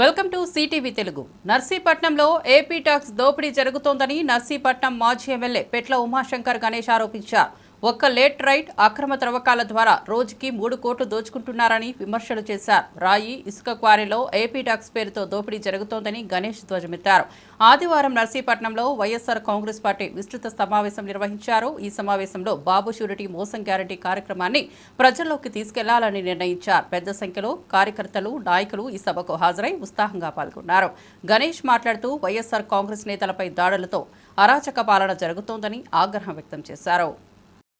Welcome to CTV Telugu. నర్సీపట్నంలో AP tax దోపిడీ జరుగుతోందని నర్సీపట్నం మాజీ ఎమ్మెల్యే పెట్ల ఉమాశంకర్ గణేష్ ఆరోపించారు. ఒక్క లేట్ రైట్ అక్రమ త్రవ్వకాల ద్వారా రోజుకి మూడు కోట్లు దోచుకుంటున్నారని విమర్శలు చేశారు. రాయి ఇసుక క్వారీలో ఏపీ టాక్స్ పేరుతో దోపిడీ జరుగుతోందని గణేష్ ధ్వజమెత్తారు. ఆదివారం నర్సీపట్నంలో వైఎస్ఆర్ కాంగ్రెస్ పార్టీ విస్తృత సమావేశం నిర్వహించారు. ఈ సమావేశంలో బాబు షూరిటీ మోసం గ్యారంటీ కార్యక్రమాన్ని ప్రజల్లోకి తీసుకెళ్ళాలని నిర్ణయించారు. పెద్ద సంఖ్యలో కార్యకర్తలు నాయకులు ఈ సభకు హాజరై ఉత్సాహంగా పాల్గొన్నారు. గణేష్ మాట్లాడుతూ వైఎస్ఆర్ కాంగ్రెస్ నేతలపై దాడులతో అరాచక పాలన జరుగుతోందని ఆగ్రహం వ్యక్తం చేశారు.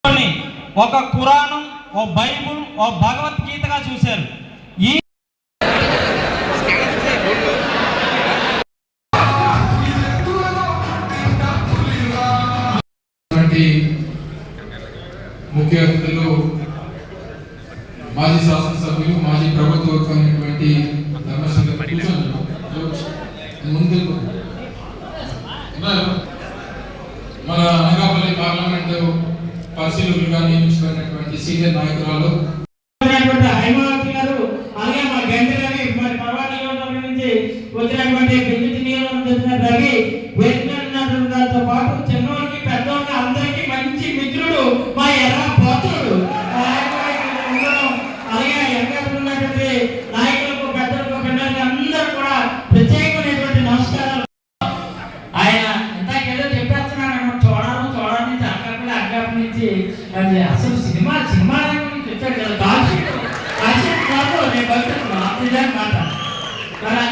ఒక ఖురాను ఓ బైబుల్ ఓ భగవద్గీతగా చూశారు. ఈ ముఖ్య అతిథులు మాజీ శాసనసభ్యులు మాజీ ప్రభుత్వమైనటువంటి ధర్మశ్రీ ముందు మన అనకాపల్లి పార్లమెంటు పరిశీలకులుగా నియమించబడినటువంటి సీనియర్ నాయకురాలు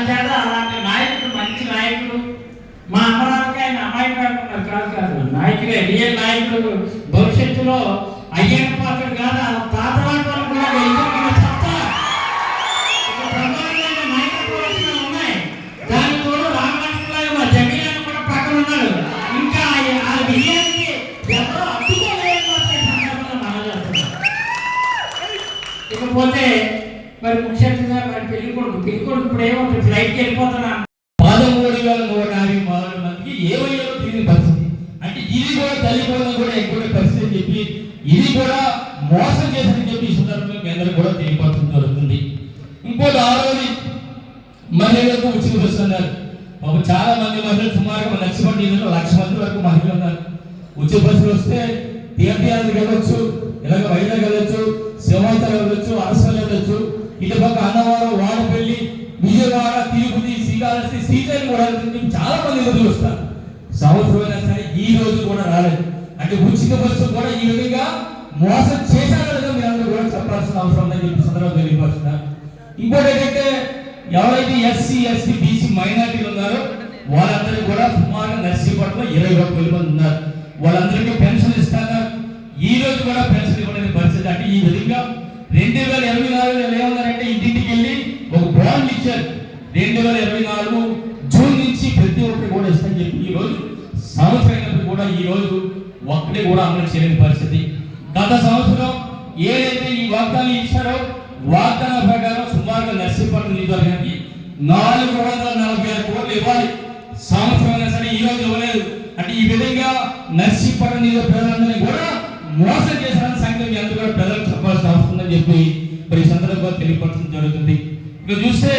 మరి అలాంటి నాయకుడు మంచి నాయకుడు మా అమ్మరాలకి ఆయన అమాయకుడు అనుకున్నారు కాదు కాదు నాయకుడే రియల్ నాయకుడు భవిష్యత్తులో అయ్యన పాత్రుడు కాదు ఆ తాత వాళ్ళు కూడా ఎదుర్కొన్న సత్తా ఒక బ్రహ్మాండమైన నాయకత్వ లక్షణాలు ఉన్నాయి. దాని తోడు రామలక్ష్మణులు మా జమీలను కూడా పక్కన ఉన్నాడు ఇంకా ఆ- ఆ విజయానికి ఎవరో అడ్డుకోలేదు సందర్భంలో సందర్భంగా మనం చేస్తున్నాం. ఇకపోతే మరి ముఖ్యంగా మరి పెళ్ళి కొడుకు పెళ్ళి కొడుకు ఇప్పుడు ఏమవుతుంది ఫ్లైట్కి వెళ్ళిపోతున్నా పదమూడు వేల నూట యాభై నాలుగు మందికి ఏమయ్యో తిరిగి పరిస్థితి. అంటే ఇది కూడా తల్లిదండ్రులు కూడా ఎక్కువ పరిస్థితి అని చెప్పి ఇది కూడా మోసం చేసిందని చెప్పి ఈ సందర్భంలో మీ అందరూ కూడా తెలియపరచడం జరుగుతుంది. ఇంకోటి ఆరోది మహిళలకు ఉచిత బస్సు అన్నారు. చాలా మంది మహిళలు సుమారుగా లక్షమంది లక్ష మంది వరకు మహిళలు ఉన్నారు. ఉచిత బస్సులు వస్తే తీర్థయాత్రకు వెళ్ళొచ్చు ఇలాగ వైజాగ్ వెళ్ళొచ్చు సింహాచలం వెళ్ళొచ్చు అరసలు వెళ్ళొచ్చు. ఇటు పక్క అన్నవరం వాడపల్లి విజయవాడ తిరుపతి శ్రీకాళహస్తి శ్రీశైలం కూడా చాలా మంది ఎదురు వస్తారు. సంవత్సరమైనా సరే ఈ రోజు కూడా రాలేదు. అంటే ఉచిత బస్సు కూడా ఈ విధంగా మోసం చేశారో మీరు అందరూ కూడా చెప్పాల్సిన అవసరం ఉందని చెప్పి సందర్భం తెలియపరుస్తున్నారు ఇంకోటి ఏంటంటే ఎవరైతే ఎస్సీ ఎస్టీ బీసీ మైనార్టీలు ఉన్నారో వాళ్ళందరికీ కూడా సుమారు నర్సీపట్నం ఇరవై ఒక్క వేల మంది ఉన్నారు. వాళ్ళందరికీ పెన్షన్ ఇస్తారా ఈ రోజు కూడా పెన్షన్ ఇవ్వలేని పరిస్థితి. అంటే ఈ విధంగా రెండు వేల ఇరవై నాలుగులో ఏమన్నారంటే ఇంటింటికి వెళ్ళి ఒక బాండ్ ఇచ్చారు. రెండు వేల ఇరవై నాలుగు జూన్ నుంచి ప్రతి ఒక్కరు కూడా ఇస్తారని చెప్పి ఈ రోజు సంవత్సరం కూడా ఈ రోజు ఒక్కడే కూడా అమలు చేయలేని పరిస్థితి. గత సంవత్సరం ఏదైతే ఈ వాగ్దానం ఇచ్చారో వాగ్దాన ప్రకారం సుమారుగా నర్సీపట్నం నియోజకవర్గానికి నాలుగు వందల నలభై ఆరు కోట్లు ఇవ్వాలి. సంవత్సరం సరే ఈ రోజు ఇవ్వలేదు. అంటే ఈ విధంగా నర్సింపట్నం నియోజక ప్రజలందరినీ కూడా మోసం చేశారని సంఘం ఎంత కూడా ప్రజలకు చెప్పి మరి సందర్భంగా తెలియపరచడం జరుగుతుంది. ఇక చూస్తే